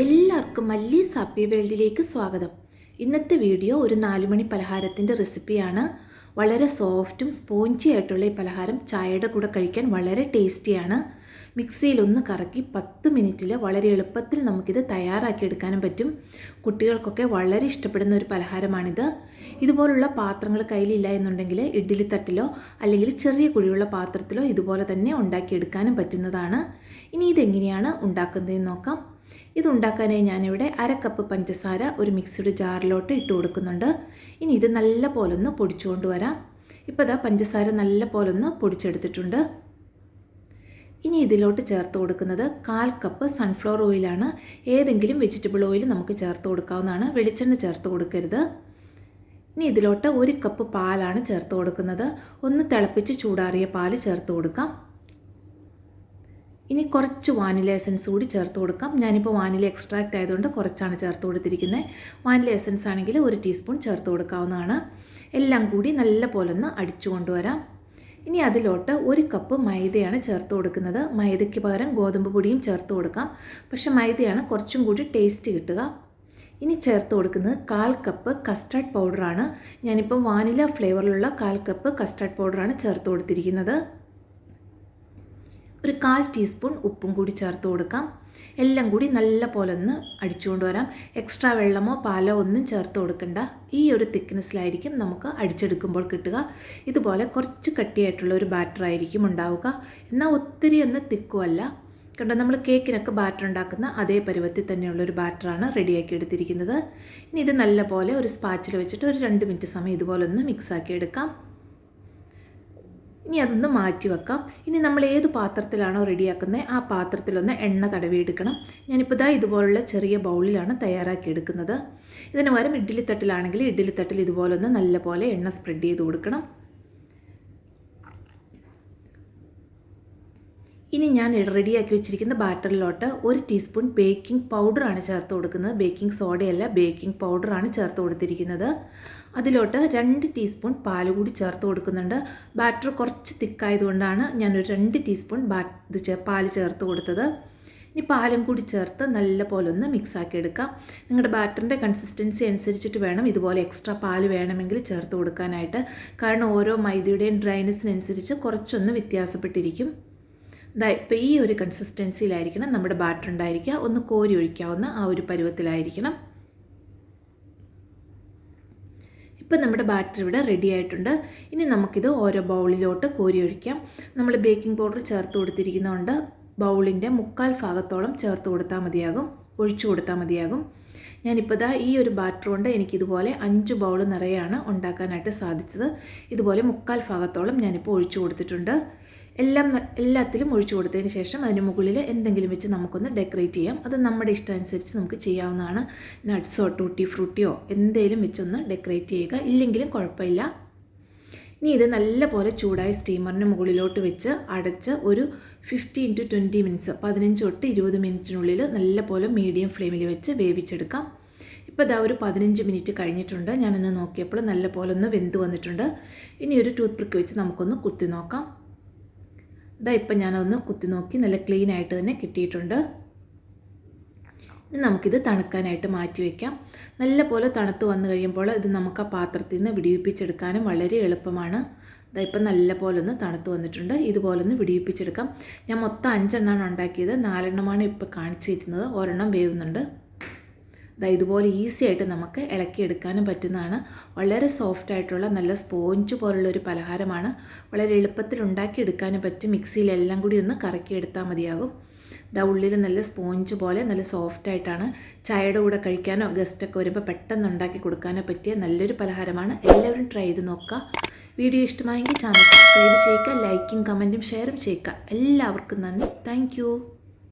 എല്ലാവർക്കും മല്ലീസ് ഹാപ്പി വേൾഡിലേക്ക് സ്വാഗതം. ഇന്നത്തെ വീഡിയോ ഒരു നാലുമണി പലഹാരത്തിന്റെ റെസിപ്പിയാണ്. വളരെ സോഫ്റ്റും സ്പോഞ്ചി ആയിട്ടുള്ള ഈ പലഹാരം ചായയുടെ കൂടെ കഴിക്കാൻ വളരെ ടേസ്റ്റിയാണ്. മിക്സിയിലൊന്ന് കറക്കി പത്ത് മിനിറ്റിൽ വളരെ എളുപ്പത്തിൽ നമുക്കിത് തയ്യാറാക്കിയെടുക്കാനും പറ്റും. കുട്ടികൾക്കൊക്കെ വളരെ ഇഷ്ടപ്പെടുന്ന ഒരു പലഹാരമാണിത്. ഇതുപോലുള്ള പാത്രങ്ങൾ കയ്യിലില്ല എന്നുണ്ടെങ്കിൽ ഇഡ്ഡലി തട്ടിലോ അല്ലെങ്കിൽ ചെറിയ കുഴിയുള്ള പാത്രത്തിലോ ഇതുപോലെ തന്നെ ഉണ്ടാക്കിയെടുക്കാനും പറ്റുന്നതാണ്. ഇനി ഇതെങ്ങനെയാണ് ഉണ്ടാക്കുന്നതെന്ന് നോക്കാം. ഇത് ഉണ്ടാക്കാനായി ഞാനിവിടെ അര കപ്പ് പഞ്ചസാര ഒരു മിക്സിയുടെ ജാറിലോട്ട് ഇട്ട് കൊടുക്കുന്നുണ്ട്. ഇനി ഇത് നല്ല പോലൊന്ന് പൊടിച്ചുകൊണ്ട് വരാം. ഇപ്പോൾ ഇതാ പഞ്ചസാര നല്ല പോലൊന്ന് പൊടിച്ചെടുത്തിട്ടുണ്ട്. ഇനി ഇതിലോട്ട് ചേർത്ത് കൊടുക്കുന്നത് കാൽ കപ്പ് സൺഫ്ലവർ ഓയിലാണ് ഏതെങ്കിലും വെജിറ്റബിൾ ഓയിൽ നമുക്ക് ചേർത്ത് കൊടുക്കാവുന്നതാണ്. വെളിച്ചെണ്ണ ചേർത്ത് കൊടുക്കരുത്. ഇനി ഇതിലോട്ട് ഒരു കപ്പ് പാലാണ് ചേർത്ത് കൊടുക്കുന്നത്. ഒന്ന് തിളപ്പിച്ച് ചൂടാറിയ പാൽ ചേർത്ത് കൊടുക്കാം. ഇനി കുറച്ച് വാനില എസൻസ് കൂടി ചേർത്ത് കൊടുക്കാം. ഞാനിപ്പോൾ വാനില എക്സ്ട്രാക്റ്റ് ആയതുകൊണ്ട് കുറച്ചാണ് ചേർത്ത് കൊടുത്തിരിക്കുന്നത് വാനില എസൻസ് ആണെങ്കിൽ ഒരു ടീസ്പൂൺ ചേർത്ത് കൊടുക്കാവുന്നതാണ്. എല്ലാം കൂടി നല്ല പോലെ ഒന്ന് അടിച്ചു കൊണ്ടുവരാം. ഇനി അതിലോട്ട് ഒരു കപ്പ് മൈദയാണ് ചേർത്ത് കൊടുക്കുന്നത്. മൈദയ്ക്ക് പകരം ഗോതമ്പ് പൊടിയും ചേർത്ത് കൊടുക്കാം. പക്ഷേ മൈദയാണ് കുറച്ചും കൂടി ടേസ്റ്റ് കിട്ടുക. ഇനി ചേർത്ത് കൊടുക്കുന്നത് കാൽ കപ്പ് കസ്റ്റാർഡ് പൗഡറാണ് ഞാനിപ്പോൾ വാനില ഫ്ലേവറിലുള്ള കാൽ കപ്പ് കസ്റ്റാർഡ് പൗഡറാണ് ചേർത്ത് കൊടുത്തിരിക്കുന്നത്. ഒരു കാൽ ടീസ്പൂൺ ഉപ്പും കൂടി ചേർത്ത് കൊടുക്കാം. എല്ലാം കൂടി നല്ല പോലെ ഒന്ന് അടിച്ചുകൊണ്ട് വരാം. എക്സ്ട്രാ വെള്ളമോ പാലോ ഒന്നും ചേർത്ത് കൊടുക്കണ്ട. ഈ ഒരു തിക്നെസ്സിലായിരിക്കും നമുക്ക് അടിച്ചെടുക്കുമ്പോൾ കിട്ടുക. ഇതുപോലെ കുറച്ച് കട്ടിയായിട്ടുള്ള ഒരു ബാറ്റർ ആയിരിക്കും ഉണ്ടാവുക. എന്നാൽ ഒത്തിരി ഒന്ന് തിക്കുമല്ല കണ്ടോ നമ്മൾ കേക്കിനൊക്കെ ബാറ്റർ ഉണ്ടാക്കുന്ന അതേ പരുവത്തിൽ തന്നെയുള്ളൊരു ബാറ്ററാണ് റെഡിയാക്കി എടുത്തിരിക്കുന്നത്. ഇനി ഇത് നല്ല പോലെ ഒരു സ്പാച്ചിൽ വെച്ചിട്ട് ഒരു രണ്ട് മിനിറ്റ് സമയം ഇതുപോലെ ഒന്ന് മിക്സാക്കി എടുക്കാം. ഇനി അതൊന്ന് മാറ്റി വെക്കാം. ഇനി നമ്മൾ ഏത് പാത്രത്തിലാണോ റെഡിയാക്കുന്നത് ആ പാത്രത്തിലൊന്ന് എണ്ണ തടവിയെടുക്കണം. ഞാനിപ്പോൾ ഇതാ ഇതുപോലുള്ള ചെറിയ ബൗളിലാണ് തയ്യാറാക്കി എടുക്കുന്നത്. ഇതിന് പകരം ഇഡ്ഡലിത്തട്ടിലാണെങ്കിൽ ഇഡ്ഡലിത്തട്ടിൽ ഇഡ്ഡലി തട്ടിൽ ഇതുപോലൊന്ന് നല്ല പോലെ എണ്ണ സ്പ്രെഡ് ചെയ്ത് കൊടുക്കണം. ഇനി ഞാൻ റെഡിയാക്കി വെച്ചിരിക്കുന്ന ബാറ്ററിലോട്ട് ഒരു ടീസ്പൂൺ ബേക്കിംഗ് പൗഡറാണ് ചേർത്ത് കൊടുക്കുന്നത്. ബേക്കിംഗ് സോഡയല്ല ബേക്കിംഗ് പൗഡറാണ് ചേർത്ത് കൊടുത്തിരിക്കുന്നത്. അതിലോട്ട് രണ്ട് ടീസ്പൂൺ പാൽ കൂടി ചേർത്ത് കൊടുക്കുന്നുണ്ട്. ബാറ്റർ കുറച്ച് തിക്കായതുകൊണ്ടാണ് ഞാനൊരു രണ്ട് ടീസ്പൂൺ ബാ ഇത് പാൽ ചേർത്ത് കൊടുത്തത്. ഇനി പാലും കൂടി ചേർത്ത് നല്ല പോലെ ഒന്ന് മിക്സാക്കി എടുക്കാം. നിങ്ങളുടെ ബാറ്ററിന്റെ കൺസിസ്റ്റൻസി അനുസരിച്ചിട്ട് വേണം ഇതുപോലെ എക്സ്ട്രാ പാൽ വേണമെങ്കിൽ ചേർത്ത് കൊടുക്കാനായിട്ട്. കാരണം ഓരോ മൈദയുടെയും ഡ്രൈനസിനനുസരിച്ച് കുറച്ചൊന്ന് വ്യത്യാസപ്പെട്ടിരിക്കും. ഇപ്പോൾ ഈ ഒരു കൺസിസ്റ്റൻസിയിലായിരിക്കണം നമ്മുടെ ബാറ്റർ ഉണ്ടായിരിക്കുക. ഒന്ന് കോരി ഒഴിക്കാവുന്ന ആ ഒരു പരുവത്തിലായിരിക്കണം. ഇപ്പം നമ്മുടെ ബാറ്റർ ഇവിടെ റെഡി ആയിട്ടുണ്ട്. ഇനി നമുക്കിത് ഓരോ ബൗളിലോട്ട് കോരി ഒഴിക്കാം. നമ്മൾ ബേക്കിംഗ് പൗഡർ ചേർത്ത് കൊടുത്തിരിക്കുന്നതുകൊണ്ട് ബൗളിന്റെ മുക്കാൽ ഭാഗത്തോളം ചേർത്ത് കൊടുത്താൽ മതിയാകും. ഒഴിച്ചു കൊടുത്താൽ മതിയാകും. ഞാനിപ്പോൾ ദാ ഈ ഒരു ബാറ്റർ കൊണ്ട് എനിക്കിതുപോലെ അഞ്ച് ബൗൾ നിറയാണ് ഉണ്ടാക്കാനായിട്ട് സാധിച്ചത്. ഇതുപോലെ മുക്കാൽ ഭാഗത്തോളം ഞാനിപ്പോൾ ഒഴിച്ചു കൊടുത്തിട്ടുണ്ട്. എല്ലാം എല്ലാത്തിലും ഒഴിച്ചു കൊടുത്തതിന് ശേഷം അതിന് മുകളിൽ എന്തെങ്കിലും വെച്ച് നമുക്കൊന്ന് ഡെക്കറേറ്റ് ചെയ്യാം. അത് നമ്മുടെ ഇഷ്ടം അനുസരിച്ച് നമുക്ക് ചെയ്യാവുന്നതാണ്. നട്ട്സോ ടൂട്ടി ഫ്രൂട്ടിയോ എന്തെങ്കിലും വെച്ചൊന്ന് ഡെക്കറേറ്റ് ചെയ്യുക. ഇല്ലെങ്കിലും കുഴപ്പമില്ല. ഇനി ഇത് നല്ലപോലെ ചൂടായ സ്റ്റീമറിന് മുകളിലോട്ട് വെച്ച് അടച്ച് ഒരു ഫിഫ്റ്റീൻ ടു ട്വന്റി മിനിറ്റ്സ് പതിനഞ്ച് തൊട്ട് ഇരുപത് മിനിറ്റിനുള്ളിൽ നല്ലപോലെ മീഡിയം ഫ്ലെയിമിൽ വെച്ച് വേവിച്ചെടുക്കാം. ഇപ്പോൾ ഇതാ ഒരു പതിനഞ്ച് മിനിറ്റ് കഴിഞ്ഞിട്ടുണ്ട്. ഞാനൊന്ന് നോക്കിയപ്പോൾ നല്ലപോലെ ഒന്ന് വെന്ത് വന്നിട്ടുണ്ട്. ഇനി ഒരു ടൂത്ത് പിക്ക് വെച്ച് നമുക്കൊന്ന് കുത്തി നോക്കാം. ഇതാ ഇപ്പം ഞാനതൊന്ന് കുത്തി നോക്കി നല്ല ക്ലീൻ ആയിട്ട് തന്നെ കിട്ടിയിട്ടുണ്ട്. നമുക്കിത് തണുക്കാനായിട്ട് മാറ്റി വയ്ക്കാം നല്ല പോലെ തണുത്ത് വന്നു കഴിയുമ്പോൾ ഇത് നമുക്ക് ആ പാത്രത്തിൽ നിന്ന് വിടിയിപ്പിച്ചെടുക്കാനും വളരെ എളുപ്പമാണ്. ഇപ്പം നല്ല പോലെ ഒന്ന് തണുത്ത് വന്നിട്ടുണ്ട്. ഇതുപോലെ ഒന്ന് വിടിയിപ്പിച്ചെടുക്കാം. ഞാൻ മൊത്തം അഞ്ചെണ്ണമാണ് ഉണ്ടാക്കിയത്. നാലെണ്ണമാണ് ഇപ്പോൾ കാണിച്ചിരുന്നത് ഒരെണ്ണം വേവുന്നുണ്ട്. ഇതാ ഇതുപോലെ ഈസി ആയിട്ട് നമുക്ക് ഇളക്കിയെടുക്കാനും പറ്റുന്നതാണ്. വളരെ സോഫ്റ്റ് ആയിട്ടുള്ള നല്ല സ്പോഞ്ച് പോലുള്ള ഒരു പലഹാരമാണ്. വളരെ എളുപ്പത്തിൽ ഉണ്ടാക്കിയെടുക്കാനും പറ്റും. മിക്സിയിലെല്ലാം കൂടി ഒന്ന് കറക്കിയെടുത്താൽ മതിയാകും. ഇതാ ഉള്ളിൽ നല്ല സ്പോഞ്ച് പോലെ നല്ല സോഫ്റ്റ് ആയിട്ടാണ്. ചായയുടെ കൂടെ കഴിക്കാനോ ഗസ്റ്റൊക്കെ വരുമ്പോൾ പെട്ടെന്ന് ഉണ്ടാക്കി കൊടുക്കാനോ പറ്റിയ നല്ലൊരു പലഹാരമാണ്. എല്ലാവരും ട്രൈ ചെയ്ത് നോക്കുക. വീഡിയോ ഇഷ്ടമായെങ്കിൽ ചാനൽ സബ്സ്ക്രൈബ് ചെയ്യുക ലൈക്കും കമന്റും ഷെയറും ചെയ്യുക. എല്ലാവർക്കും നന്ദി. താങ്ക്